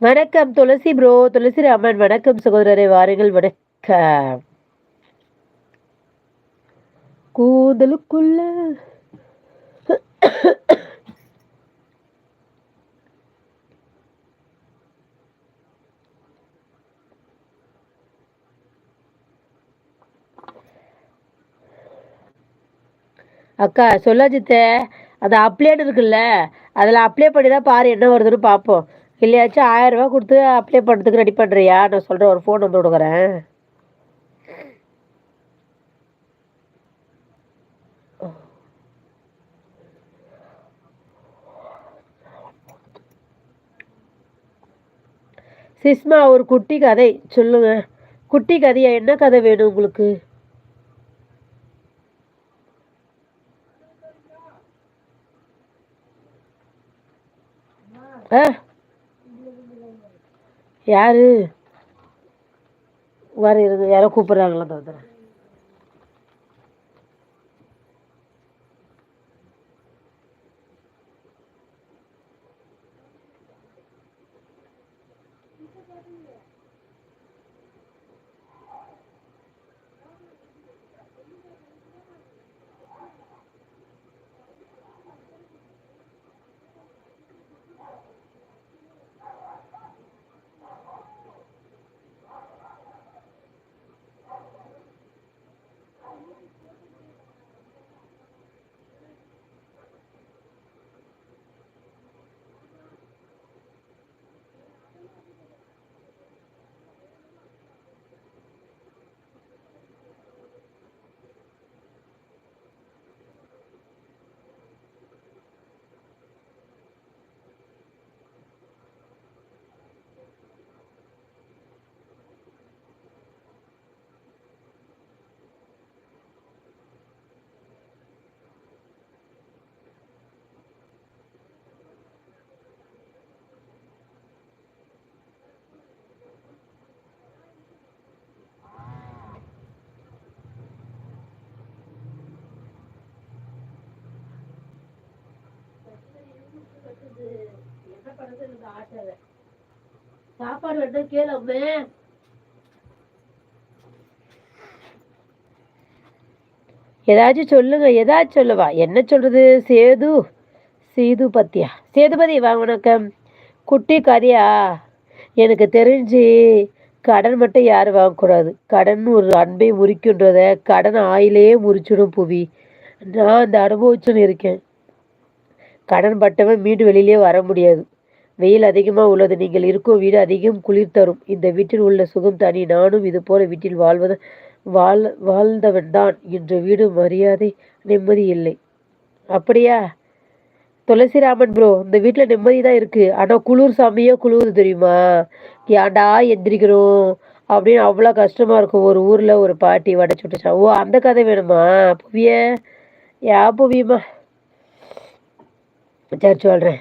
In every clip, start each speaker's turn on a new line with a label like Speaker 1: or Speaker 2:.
Speaker 1: வணக்கம் துளசி ப்ரோ துளசி ராமன் வணக்கம் சகோதரரை வாருங்கள் வணக்கம். கூதலுக்குள்ள. அக்கா சொல்லாஜித்த அந்த அப்ளேட் இருக்குல்ல அதில் அப்ளை பண்ணி தான் பாரு என்ன வருதுன்னு பார்ப்போம் இல்லையாச்சும் ஆயிரம் ரூபா கொடுத்து அப்ளை பண்ணுறதுக்கு ரெடி பண்ணுறியா நான் சொல்கிறேன் ஒரு ஃபோன் வந்து கொடுக்குறேன். சிஸ்மா ஒரு குட்டி கதை. சொல்லுங்க. குட்டி கதையா? என்ன கதை வேணும் உங்களுக்கு? ஆ? யார் வர இருக்கு யாரோ கூப்பிட்றாங்களா தவிர you. பண்ணுறது எனக்கு ஆட்டை சாப்பாடு வேணா கேளம்மே ஏதாச்சும் சொல்லுங்க ஏதாச்சும் சொல்லவா. என்ன சொல்றது? சேது சேது பத்தியா? சேதுபதி வா வணக்கம். குட்டி கதையா? எனக்கு தெரிஞ்சு கடன் மட்டும் யாரும் வாங்கக்கூடாது. கடன் ஒரு அன்பை முறிக்கின்றத கடன் ஆயிலே முறிச்சிடும் புவி. நான் அந்த அனுபவிச்சுன்னு இருக்கேன். கடன் பட்டவன் மீண்டும் வெளியிலே வர முடியாது. வெயில் அதிகமாக உள்ளது நீங்கள் இருக்கும் வீடு அதிகம் குளிர் தரும். இந்த வீட்டில் உள்ள சுகம் தனி? நானும் இது போல வீட்டில் வாழ்வது வாழ் வாழ்ந்தவன் தான் இன்று வீடு மரியாதை நிம்மதி இல்லை. அப்படியா? துளசிராமன் ப்ரோ இந்த வீட்டில் நிம்மதி தான் இருக்குது ஆனால் குளிர் சாமியோ குளிர் தெரியுமா? ஏன்டா எந்திரிக்கிறோம்? அப்படின்னு அவ்வளோ கஷ்டமாக இருக்கும். ஒரு ஊரில் ஒரு பாட்டி வடைச்சி விட்டுச்சா ஓ அந்த கதை வேணுமா? புவிய? யா புவியுமா சரி சொல்கிறேன்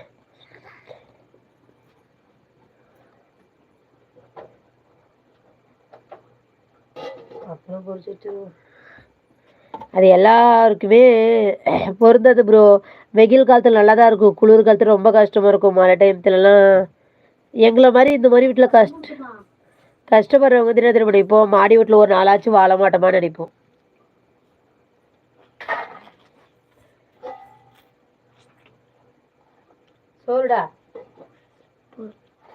Speaker 1: அப்புறம் பொறிச்சிட்டு அது எல்லாருக்குமே பொருந்தது ப்ரோ வெயில் காலத்தில் நல்லா தான் இருக்கும். குளிர் காலத்தில் ரொம்ப கஷ்டமாக இருக்கும். மழை டைம்த்துலலாம் எங்களை மாதிரி இந்த மாதிரி வீட்டில் கஷ்ட கஷ்டப்படுறவங்க தின தினம் நினைப்போம்? மாடி வீட்டில் ஒரு நாளாச்சும் வாழ மாட்டோமா நினைப்போம். சோறுடா.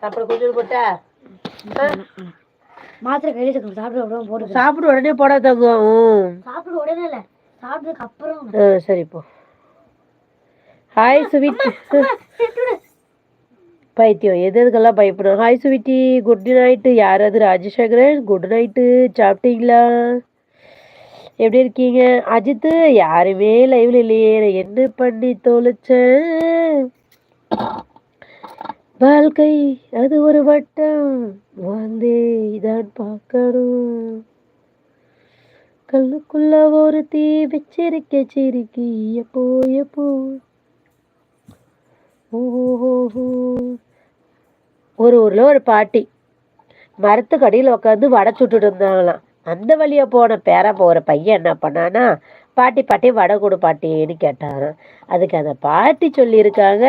Speaker 1: சாப்பிட கொஞ்சம் போட்டா?
Speaker 2: மாத்திரை கையில தக்கணும் சாப்பிட உடனே போடுது
Speaker 1: சாப்பிட உடனே போட தங்கும்.
Speaker 2: சாப்பிட உடனே இல்ல சாப்பிட்டதுக்கு அப்புறம்.
Speaker 1: சரி போ. ஹாய் சுவிட் பைத்தியம் எது எதுக்கெல்லாம் பயப்படும் ஹாய் சுவிட்டி குட் நைட்டு யார் அது ராஜசேகரன்? குட் நைட்டு சாப்பிட்டீங்களா? எப்படி இருக்கீங்க? அஜித்து யாருமே லைவ்ல இல்லையே. என்ன பண்ணி தொலைச்சேன்? வாழ்க்கை அது ஒரு வட்டம். வந்தே இதான் பார்க்கணும். கல்லுக்குள்ள ஒரு தீ வச்சிருக்க சிரிக்கி எப்போ எப்போ? ஓஹோ ஒரு ஊர்ல ஒரு பாட்டி மரத்துக்கு அடியில் உட்காந்து வடை சுட்டுட்டு இருந்தாங்களாம். அந்த வழியா போன பேர போகிற பையன் என்ன பண்ணானா பாட்டி பாட்டி வடை கொடு பாட்டின்னு கேட்டாராம். அதுக்கு அந்த பாட்டி சொல்லியிருக்காங்க